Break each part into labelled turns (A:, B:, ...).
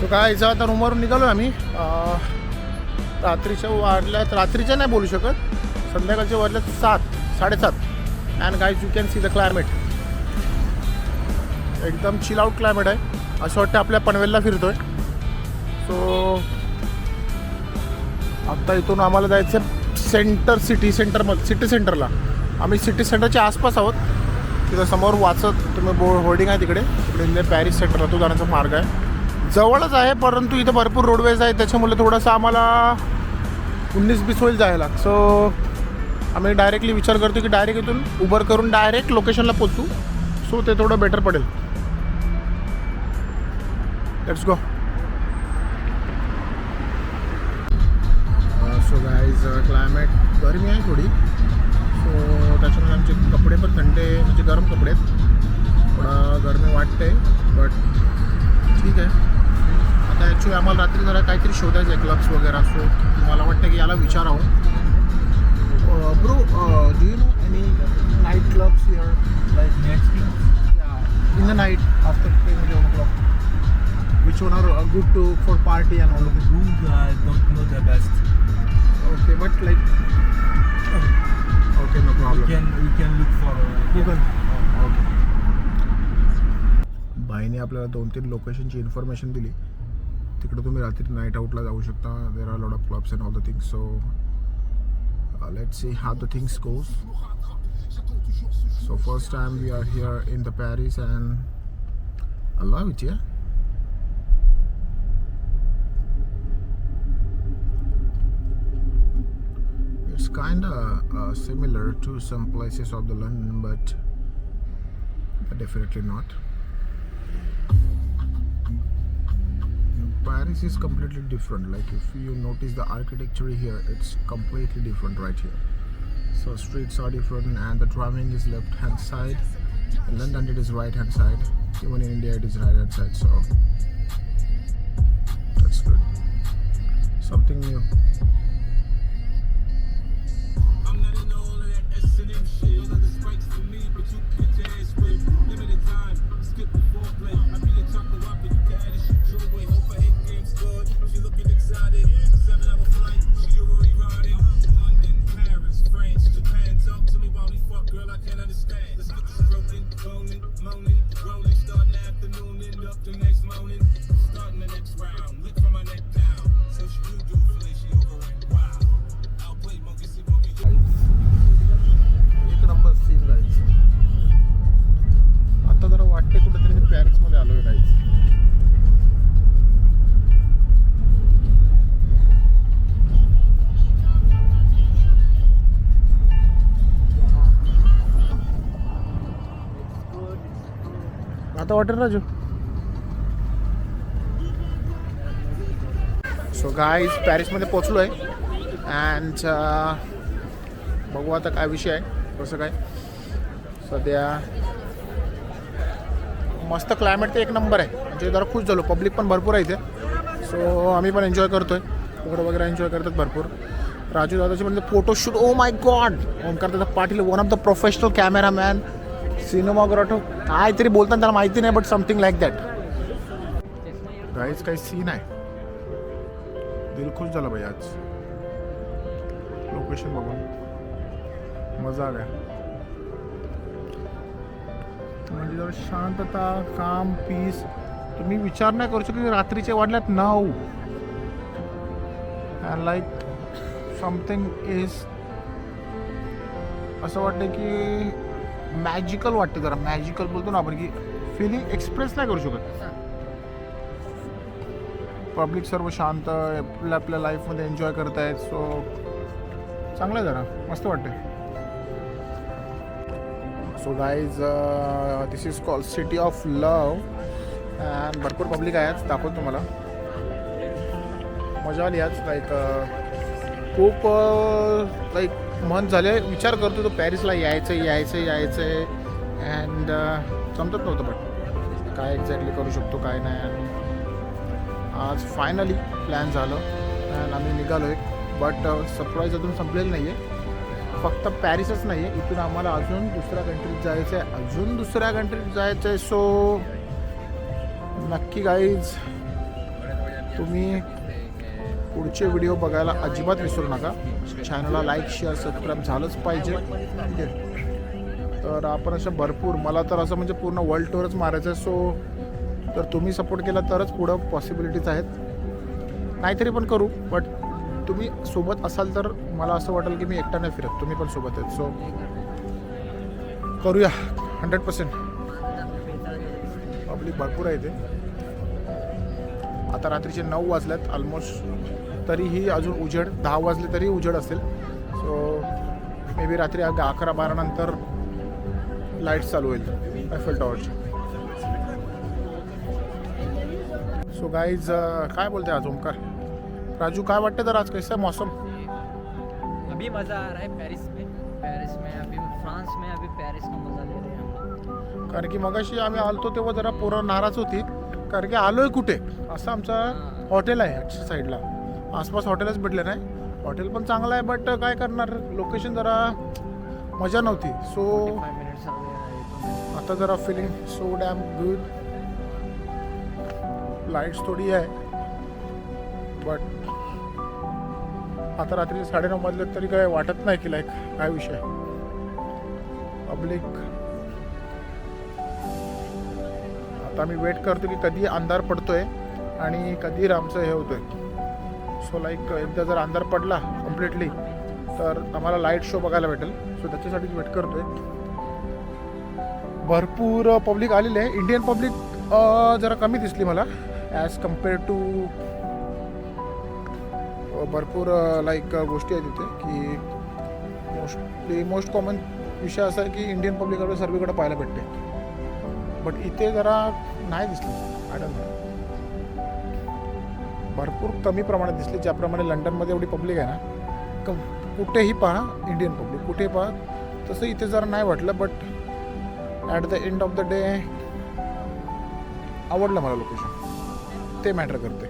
A: So काय याचा आता रूमवरून निघालो आम्ही. रात्रीच्या वाढल्यात रात्रीच्या नाही बोलू शकत. संध्याकाळच्या वाढल्यात सात साडेसात. And guys you can see the climate एकदम चिल आउट क्लायमेट आहे. असं वाटतं आपल्या पनवेलला फिरतोय. सो आत्ता इथून आम्हाला जायचं आहे सेंटर सिटी सेंटर सिटी सेंटरला आम्ही सिटी सेंटरच्या आसपास आहोत. तिथं समोर वाचत तुम्ही बो होर्डिंग आहे तिकडे. तिकडे पॅरिस सेंटरला तो जाण्याचा मार्ग आहे. जवळच आहे परंतु इथं भरपूर रोडवेज आहे त्याच्यामुळे थोडंसं आम्हाला उन्नीस बीस होईल जायला. सो आम्ही डायरेक्टली विचार करतो की डायरेक्ट इथून उबर करून डायरेक्ट लोकेशनला पोचू सो ते थोडं बेटर पडेल. Let's go so guys climate गरमी आहे थोडी. सो त्याच्यामुळे आमचे कपडे पण थंडे म्हणजे गरम कपडे आहेत. थोडा गरमी वाटते बट ठीक आहे. तर ॲक्च्युली आम्हाला रात्री जरा काहीतरी शोधायचं आहे क्लब्स वगैरे असो. मला वाटतं की याला विचारावं. Bro do you know any night clubs your like
B: next
A: in the night after ten eleven club which one are good to for party and all of
B: room know the best
A: okay but like okay no problem
B: can you can look for
A: Google okay बाईने आपल्याला दोन तीन लोकेशनची information दिली. तिकडे तुम्ही रात्री night आउटला जाऊ शकता there are lot of clubs and all the things so let see how the things goes so first time we are here in the Paris and I love it, yeah. It's kind of uh, similar to some places of the London, but, but definitely not. Paris is completely different. Like if you notice the architecture here, it's completely different right here. So streets are different, and the driving is left hand side. In London, it is right hand side. Even in India, it is right hand side. So that's good. आता वाटेल Raju so guys पॅरिसमध्ये पोचलो आहे and uh, बघू आता काय विषय आहे. कसं काय. सध्या मस्त क्लायमेट ते एक नंबर आहे. म्हणजे जरा खुश झालो. पब्लिक पण भरपूर आहे इथे. सो आम्ही पण एन्जॉय करतो आहे तिकडं वगैरे एन्जॉय करतात भरपूर. राजू दादाचे म्हणजे photoshoot oh my god Omkar दादा Patil one of the professional cameraman cinematographer काय तरी बोलताना त्याला माहिती नाही but something like that guys काही सीन आहे. दिल खुश झालं भाई आज. लोकेशन बघून. मजा आल्या म्हणजे जरा शांतता काम पीस तुम्ही विचार नाही करू शकत की रात्रीचे वाढल्यात नऊ. अँड लाईक समथिंग इज असं वाटतं की मॅजिकल वाटते जरा. मॅजिकल बोलतो ना आपण की फिलिंग एक्सप्रेस नाही करू शकत. पब्लिक सर्व शांत आपल्या आपल्या लाईफमध्ये एन्जॉय करत आहेत सो चांगलं आहे जरा. मस्त वाटते so guys this is call city of love and भरपूर पब्लिक आहे आज. दाखवतो तुम्हाला. मजा आली आज. लाईक खूप लाईक मन झाले विचार करतो तो पॅरिसला यायचं यायचं यायचं आहे अँड समजत नव्हतं बट काय एक्झॅक्टली करू शकतो काय नाही. आणि आज फायनली प्लॅन झालं. अँड आम्ही निघालो आहे बट सरप्राईज अजून संपलेलं नाही आहे फक्त पॅरिसच नाही आहे इथून आम्हाला अजून दुसऱ्या कंट्रीत जायचं आहे अजून दुसऱ्या कंट्रीत जायचं आहे सो नक्की गाईज तुम्ही पुढचे व्हिडिओ बघायला अजिबात विसरू नका. चॅनलला लाईक शेअर सबस्क्राईब झालंच पाहिजे. तर आपण असं भरपूर मला तर असं म्हणजे पूर्ण वर्ल्ड टूरच मारायचं आहे सो तर तुम्ही सपोर्ट केला तरच पुढं पॉसिबिलिटीज आहेत. नाहीतरी पण करू बट तुम्ही सोबत असाल तर मला असं वाटेल की मी एकटा नाही फिरत. तुम्ही पण सोबत आहेत. सो करूया. हंड्रेड पर्सेंट पब्लिक भरपूर आहे इथे. आता रात्रीचे नऊ वाजल्यात ऑलमोस्ट तरीही अजून उजेड दहा वाजले तरी उजेड असेल. सो मे बी रात्री अकरा बारा नंतर लाइट चालू होईल एफएल टॉवरची सो गाईज काय बोलते आज ओमकार? राजू काय वाटतं तर आज? कैसा मौसम?
C: अभी मज़ा आ रहा है पेरिस में. पेरिस में अभी फ्रांस में अभी पेरिस का मज़ा ले रहे हैं
A: कारण की मगाशी आम्ही आलतो तेव्हा जरा पोरं नाराज होती. कारण की आलोय कुठे? असं आमचं हॉटेल आहे साईडला आसपास हॉटेलच भेटले नाही. हॉटेल पण चांगलं आहे बट काय करणार? लोकेशन जरा मजा नव्हती. सो आता जरा feeling so damn good lights थोडी आहे. बट आता रात्री साडेनऊ वाजले तरी काय वाटत नाही की लाईक काय विषय पब्लिक आता मी वेट करतो की कधी अंधार पडतोय आणि कधी आमचं हे होतोय. सो लाईक एकदा जर अंधार पडला कम्प्लिटली तर आम्हाला लाइट शो बघायला भेटेल. सो त्याच्यासाठीच वेट करतोय. भरपूर पब्लिक आलेले आहे. इंडियन पब्लिक जरा कमी दिसली मला. ॲज कंपेअर टू भरपूर लाईक गोष्टी आहेत तिथे की मोस्टली मोस्ट कॉमन विषय असा आहे की इंडियन पब्लिक सर्वीकडे पाहायला भेटते. बट इथे जरा नाही दिसली. आय डोंट नो भरपूर कमी प्रमाणात दिसली. ज्याप्रमाणे लंडनमध्ये एवढी पब्लिक आहे ना क कुठेही पहा इंडियन पब्लिक कुठेही पहा तसं इथे जरा नाही वाटलं but at the end of the day आवडलं मला लोकेशन ते मॅटर करते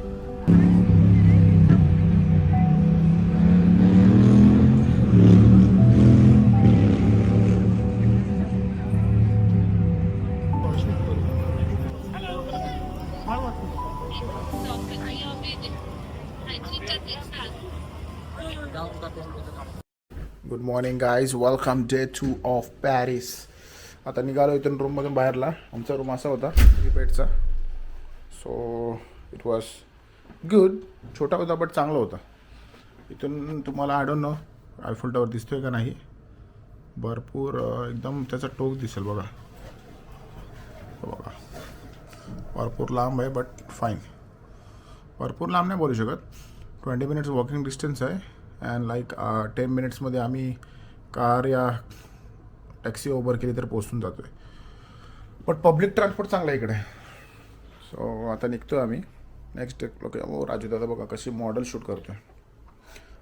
A: morning guys welcome day two of Paris आता निघालो इथून रूममधून बाहेरला. आमचा रूम असा होता रिपेटचा सो इट वॉज गुड छोटा होता बट चांगला होता. इथून तुम्हाला आडून नो आयफोल टावर आहे का नाही? भरपूर एकदम त्याचा टोक दिसेल बघा. बघा. भरपूर लांब आहे बट फाईन भरपूर लांब नाही बोलू शकत. ट्वेंटी मिनिट्स वॉकिंग डिस्टन्स आहे. अँड लाईक टेन मिनिट्समध्ये आम्ही कार या टॅक्सी ओव्हर केली तर पोचून जातो आहे बट पब्लिक ट्रान्सपोर्ट चांगला आहे इकडे. सो आता निघतो आम्ही. नेक्स्ट लोक हो राजू दादा बघा कशी मॉडेल शूट करतोय.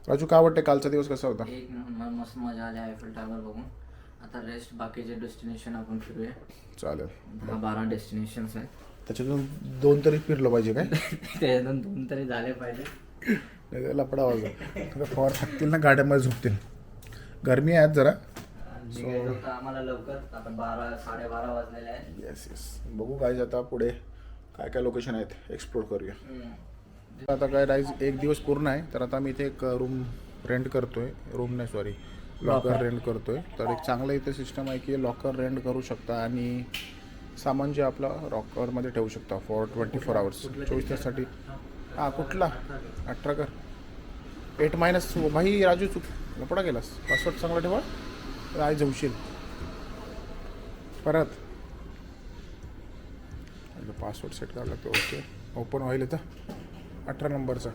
A: राजू काय वाटते कालचा दिवस कसा होता?
C: एक नंबर मस्त मजा आली आयफल टावर बघून. आता रेस्ट बाकीचे डेस्टिनेशन आपण फिरूया.
A: चालेल.
C: दहा बारा डेस्टिनेशन्स आहेत.
A: त्याच्यातून दोन तरी फिरलं पाहिजे काय?
C: त्याच्यातून दोन तरी झाले पाहिजे.
A: लपडा वाजव फॉर थकतील ना गाड्यामध्ये झोपतील. गरमी आहेत जरा.
C: निघायचं होतं आम्हाला लवकर आता बारा साडेबारा वाजलेले आहेत.
A: येस येस बघू काय आता पुढे काय काय लोकेशन आहेत. एक्सप्लोर करूया. आता काय राईज एक दिवस पूर्ण आहे. तर आता मी इथे एक रूम रेंट करतोय. रूम नाही सॉरी लॉकर रेंट करतोय. तर एक चांगलं इथे सिस्टम आहे की लॉकर रेंट करू शकता आणि सामान जे आपलं लॉकरमध्ये ठेवू शकता फॉर ट्वेंटी फोर आवर्स चोवीस ताससाठी हां कुठला? अठरा कर. एट मायनस भाई राजू चुक. लपडा गेलास पासवर्ड चांगला ठेवा. राय जमशील परत. पासवर्ड सेट करायला लागतो. ओके ओपन व्हायला तर अठरा नंबरचा.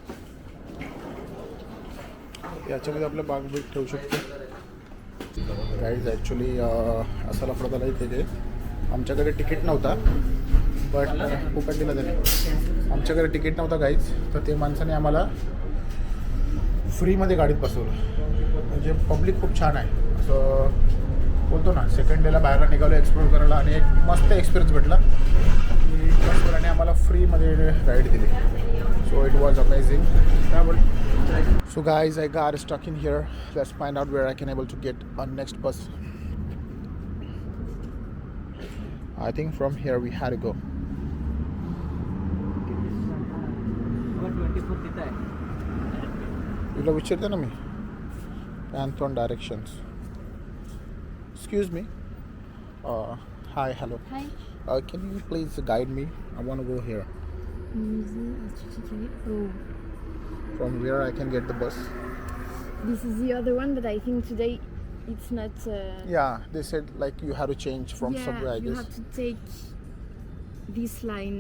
A: याच्यामध्ये आपलं बाग बीट ठेवू शकतो. गाईड ॲक्च्युली असा लफडा झाला इथे ते आमच्याकडे तिकीट नव्हता. बट फुकट दिला त्याने आमच्याकडे तिकीट नव्हतं गाईज तर ते माणसाने आम्हाला फ्रीमध्ये गाडीत बसवलं. म्हणजे पब्लिक खूप छान आहे. असं बोलतो ना सेकंड डेला बाहेरला निघालो एक्सप्लोर करायला आणि एक मस्त एक्सपिरियन्स भेटला. की बसवाल्याने आम्हाला फ्रीमध्ये राईड दिली. सो इट वॉज अमेझिंग काय बोल so guys I got stuck in here let's find out where I can able to get on next bus I think from here we have go
C: twenty four तिथं आहे
A: तुला विचारते ना मी Pantheon directions excuse me hi hello
D: Hi.
A: Can you please guide me I want go here
D: Oh,
A: from where I can get the bus
D: this is the other one, but I think today it's not. Uh,
A: yeah they said like you have to change from
D: yeah,
A: subway I
D: you
A: guess
D: have to take this line.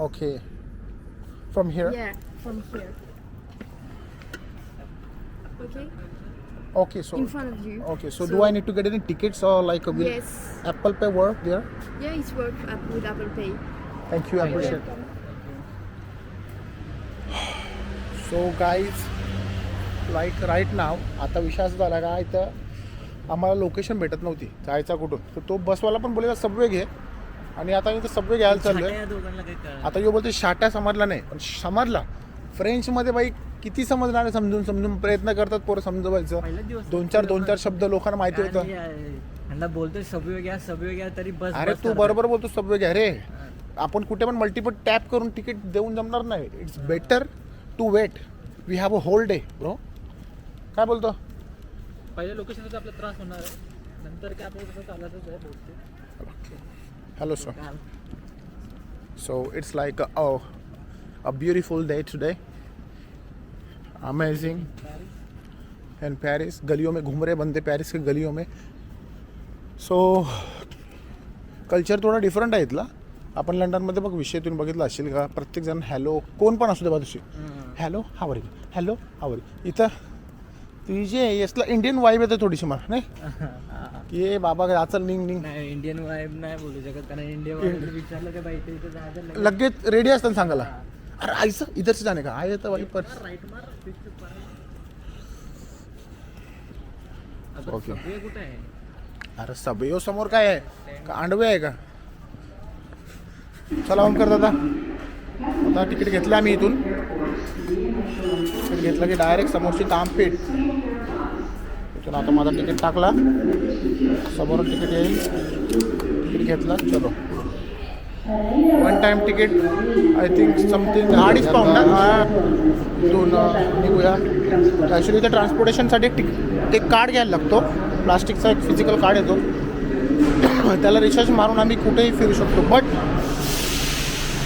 A: Okay From here
D: Yeah, from here. Okay,
A: okay so
D: in front of you.
A: Okay, so, do I need to get any tickets or like a will
D: Yes.
A: Apple Pay work there?
D: Yeah, it's work up with Apple Pay.
A: Thank you, I appreciate. So guys, like right now, आता विषय असा झाला का इथं आम्हाला location भेटत नव्हती जायचा कुठून तर तो बसवाला पण बोलेला सबवे घे आणि आता इथं सबवे घ्यायला चाललोय आता यो बोलते शाटा समजला नाही. पण समजला. फ्रेंचमध्ये बाई किती समजणार आहे समजून समजून प्रयत्न करतात पोरं समजवायचं. दोन चार दोन चार शब्द लोकांना माहिती होतं.
C: बोलतोय सबवे घ्या सबवे घ्या तरी बस
A: अरे तू. बरोबर बोलतो सबवे घ्या रे. आपण कुठे पण मल्टिपल टॅप करून तिकीट देऊन जमणार नाही. It's better to wait we have a whole day bro काय बोलतो?
C: पहिल्या लोकेशनचा आपला त्रास होणार आहे. नंतर काय आपल्याला कसं चालायचंच आहे बोलते
A: hello sir so it's like a beautiful day today amazing and Paris गलियों में घूम रहे बंदे पेरिस के गलियों में सो कल्चर थोडा डिफरंट आहे इथला आपण लंडनमध्ये बघ विषय तुम्ही बघितला असेल का प्रत्येकजण हॅलो कोण पण असू दे बाजूशी hello how are hello how are इथं तुझे यसला इंडियन वाईब येते थोडीशी मला नाही की ए बाबा आचल निंग निंग
C: नाही इंडियन वाईब नाही बोलू शकत कारण इंडियन वाईब विचारलं का बाई इथे जायचं नाही
A: लगेच. रेडी असतात सांगायला. अरे आईचं इधर से जाने का आय येतं वाई पर
C: राईट मार
A: Okay.
C: सबवे कुठे आहे?
A: अरे सबयो समोर काय आहे? का आंडवे आहे का? चला ओमकर दादा. आता तिकीट घेतलं आम्ही इथून. तिकीट घेतलं की डायरेक्ट समोरची तामपेठ चलो आता माझा तिकीट टाकला. समोरून तिकीट येईल. तिकीट घेतलं चलो. One time ticket I think something अडीच पाऊंड दोन निघूया. ॲक्च्युली त्या ट्रान्सपोर्टेशनसाठी एक ते कार्ड घ्यायला लागतो. प्लास्टिकचा एक फिजिकल कार्ड येतो. त्याला रिचार्ज मारून आम्ही कुठेही फिरू शकतो. बट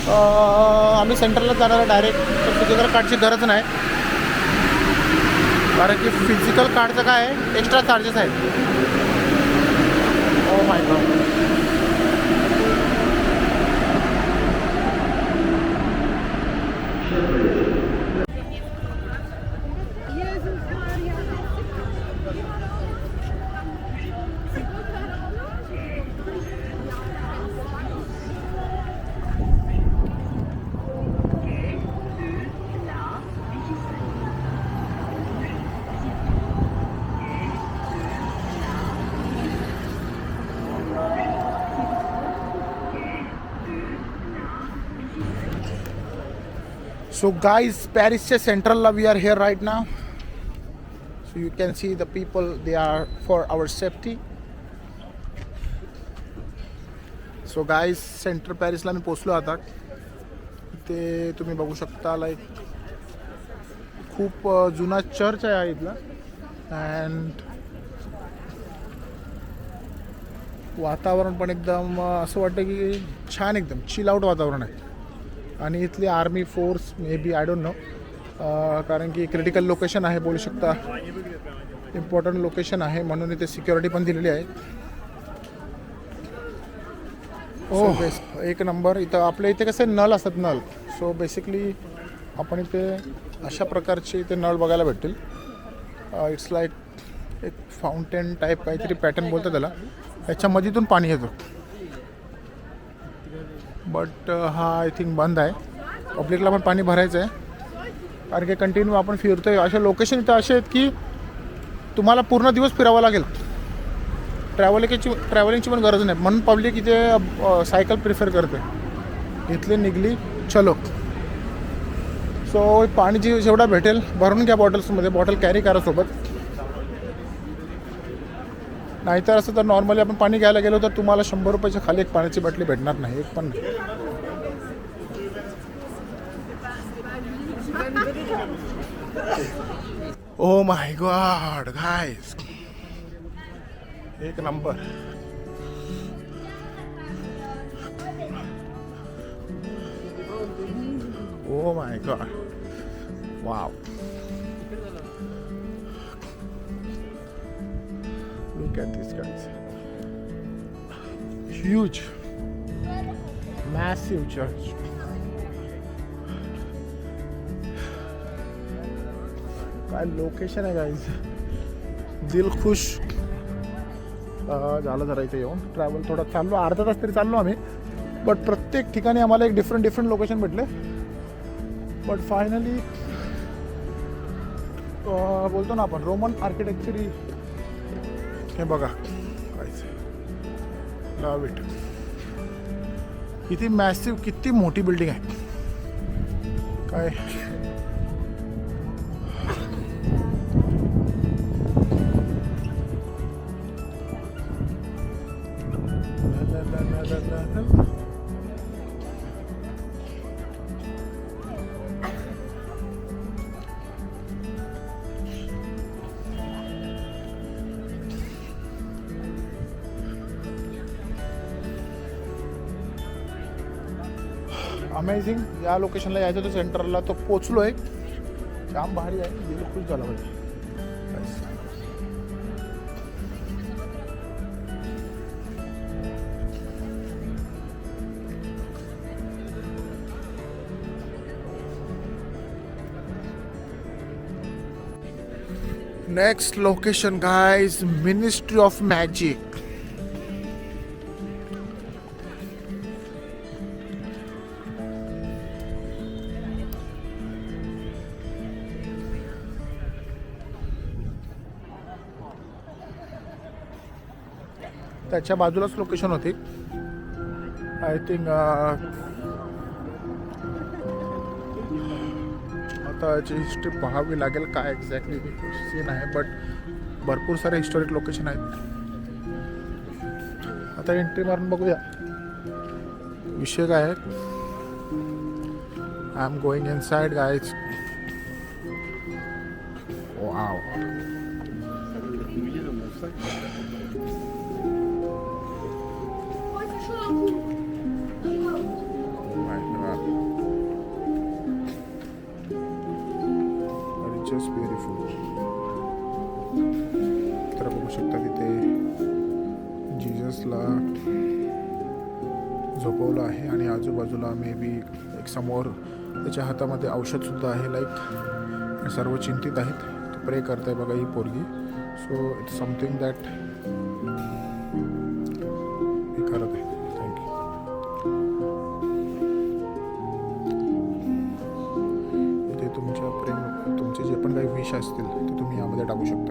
A: आम्ही सेंटरला जाणार डायरेक्ट तर फिजिकल कार्डची गरज नाही. कारण की फिजिकल कार्डचं काय आहे? एक्स्ट्रा चार्जेस आहेत. ओ my god So guys, Paris Central we are here right now. So you can see the people they are for our safety. So guys centre पॅरिसला मी पोचलो आता ते तुम्ही बघू शकता लाईक खूप जुना चर्च आहे इथला अँड वातावरण पण एकदम असं वाटतं की छान एकदम चिल आउट वातावरण आहे आणि इथली army force may be I don't know कारण की क्रिटिकल लोकेशन आहे बोलू शकता. इम्पॉर्टंट लोकेशन आहे म्हणून इथे सिक्युरिटी पण दिलेली आहे. हो एक नंबर इथं आपल्या इथे कसे नळ असतात नळ. सो बेसिकली आपण इथे अशा प्रकारचे इथे नळ बघायला भेटतील. इट्स लाईक एक फाउंटेन टाईप काहीतरी पॅटर्न बोलतात त्याला. त्याच्यामधीतून पाणी येतं. बट uh, हा आय थिंक बंद आहे. पब्लिकला पण पाणी भरायचं आहे कारण की कंटिन्यू आपण फिरतोय. अशा लोकेशन इथं असे आहेत की तुम्हाला पूर्ण दिवस फिरावं लागेल. ट्रॅव्हलिंगची ट्रॅव्हलिंगची पण गरज नाही. म्हणून पब्लिक इथे सायकल प्रिफर करते इथली निघली चलो. सो पाणी जे जेवढा भेटेल भरून घ्या बॉटल्समध्ये बॉटल कॅरी करा सोबत. नाहीतर असं तर नॉर्मली आपण पाणी घ्यायला गेलो तर तुम्हाला शंभर रुपयाच्या खाली एक पाण्याची बाटली भेटणार नाही एक पण नाही. ओ माय गॉड गाइस एक number O my god wow Look at these guys. Huge. Massive church. काय लोकेशन आहे गाईज दिल खुश झालं जरा इथे येऊन ट्रॅव्हल थोडा चाललो अर्धा तास तरी चाललो आम्ही बट प्रत्येक ठिकाणी आम्हाला एक डिफरंट डिफरंट लोकेशन भेटले बट फायनली बोलतो ना आपण रोमन आर्किटेक्चर हे बघा. काहीच लव इट किती मॅसिव किती मोठी बिल्डिंग आहे. काय? अमेझिंग या लोकेशनला यायचं होतं सेंटरला तो पोचलो आहे जाम भारी आहे गेलो खुश झाला पाहिजे next location guys ministry of magic त्याच्या बाजूलाच लोकेशन होती. आय थिंक uh, आता याची हिस्ट्री पाहावी लागेल काय एक्झॅक्टली सीन आहे बट भरपूर सारे हिस्टोरिक लोकेशन आहेत. आता एंट्री मारून बघूया. विषय काय आहे? I am going inside guys wow समोर त्याच्या हातामध्ये औषधसुद्धा आहे लाईक सर्व चिंतित आहेत. प्रे करताय बघा ही पोरगी. सो इट्स समथिंग दॅट हे करत आहे. थँक्यू इथे तुमच्या प्रेम तुमचे जे पण काही विश असतील ते तुम्ही यामध्ये टाकू शकता.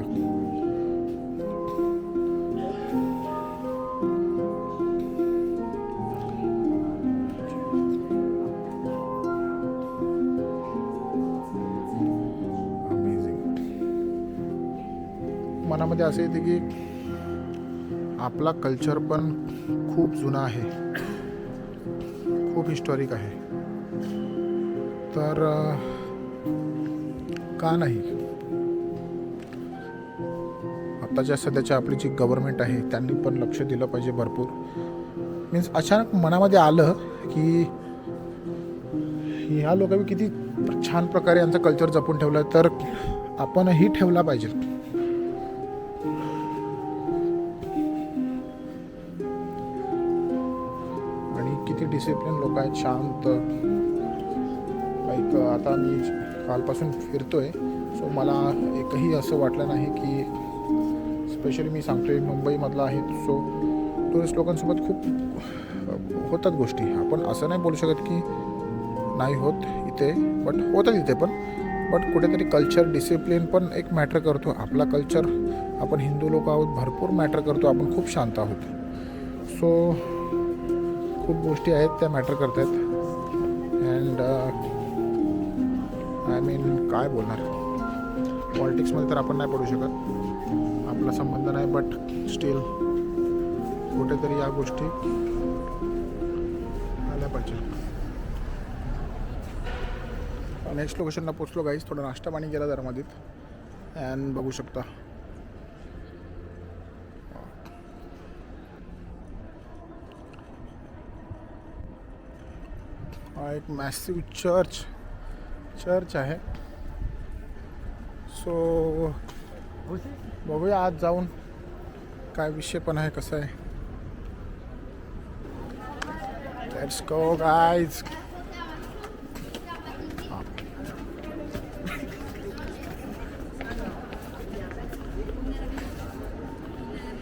A: त्याच्यामध्ये असं येते की आपला कल्चर पण खूप जुना आहे. खूप हिस्टॉरिक आहे. तर का नाही? आत्ताच्या सध्याच्या आपली जी गव्हर्मेंट आहे त्यांनी पण लक्ष दिलं पाहिजे भरपूर. मीन्स अचानक मनामध्ये आलं की ह्या लोकांनी किती छान प्रकारे यांचं कल्चर जपून ठेवलं तर आपणही ठेवला पाहिजे. किती डिसिप्लिन लोक आहेत शांत. लाईक आता मी कालपासून फिरतोय सो मला एकही असं वाटलं नाही की स्पेशली मी सांगतोय मुंबईमधला आहे सो टुरिस्ट लोकांसोबत खूप होतात गोष्टी. आपण असं नाही बोलू शकत की नाही होत इथे बट होतात इथे पण. बट कुठेतरी कल्चर डिसिप्लिन पण एक मॅटर करतो. आपला कल्चर आपण हिंदू लोक आहोत भरपूर मॅटर करतो. आपण खूप शांत आहोत. सो खूप गोष्टी आहेत त्या मॅटर करत आहेत अँड आय मीन काय बोलणार? पॉलिटिक्समध्ये तर आपण नाही पडू शकत. आपला संबंध नाही बट स्टील कुठेतरी या गोष्टी आल्या पाहिजे. नेक्स्ट लोकेशनला पोचलो गाईस थोडा नाश्ता पाणी केला जरा मध्येत अँड बघू शकता हा एक मॅसिव चर्च चर्च आहे. सो बघूया आज जाऊन काय विषय पण आहे कसं आहे. Let's go guys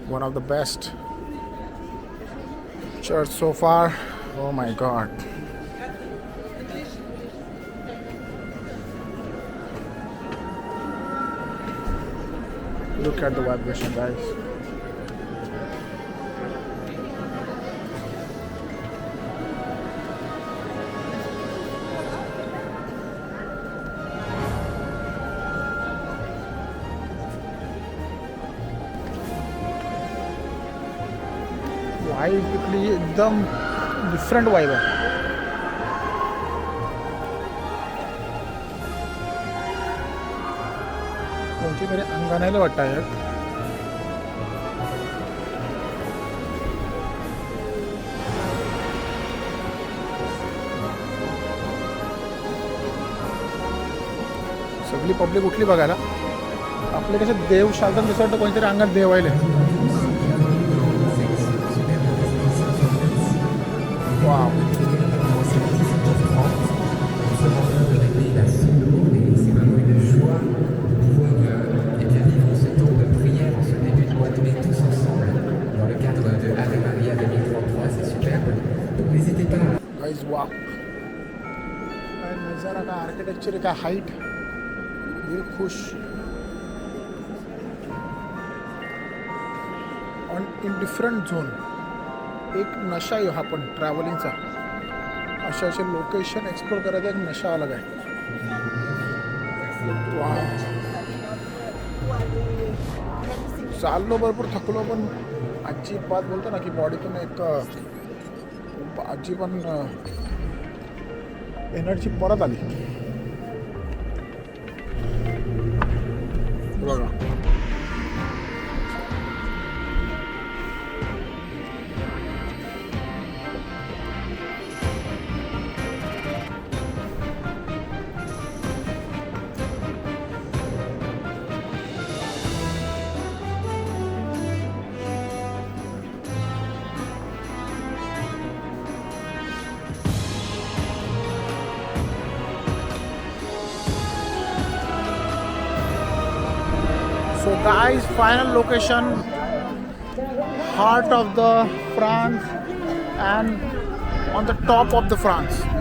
A: one of the best church so far. Oh my god. look at the vibration guys vibe इथली एकदम डिफरंट वाईब आहे कोणती तरी अंगणाला वाटत आहे सगळी पब्लिक उठली बघायला. आपले कसे देव शासन दिसत वाटतं कोणतरी अंगात देव आहे Wow. वा काय नजारा काय आर्किटेक्चर काय हाईट दिल खुश. ऑन इन डिफरंट झोन एक नशा आहे हा पण ट्रॅव्हलिंगचा अशा असे लोकेशन एक्सप्लोर करायचा एक नशा अलग आहे. वा चाललो भरपूर थकलो पण. आजची बात बोलतो ना की बॉडीतून एक आजी पण एनर्जी परत guys, final location, heart of the France and on the top of the France.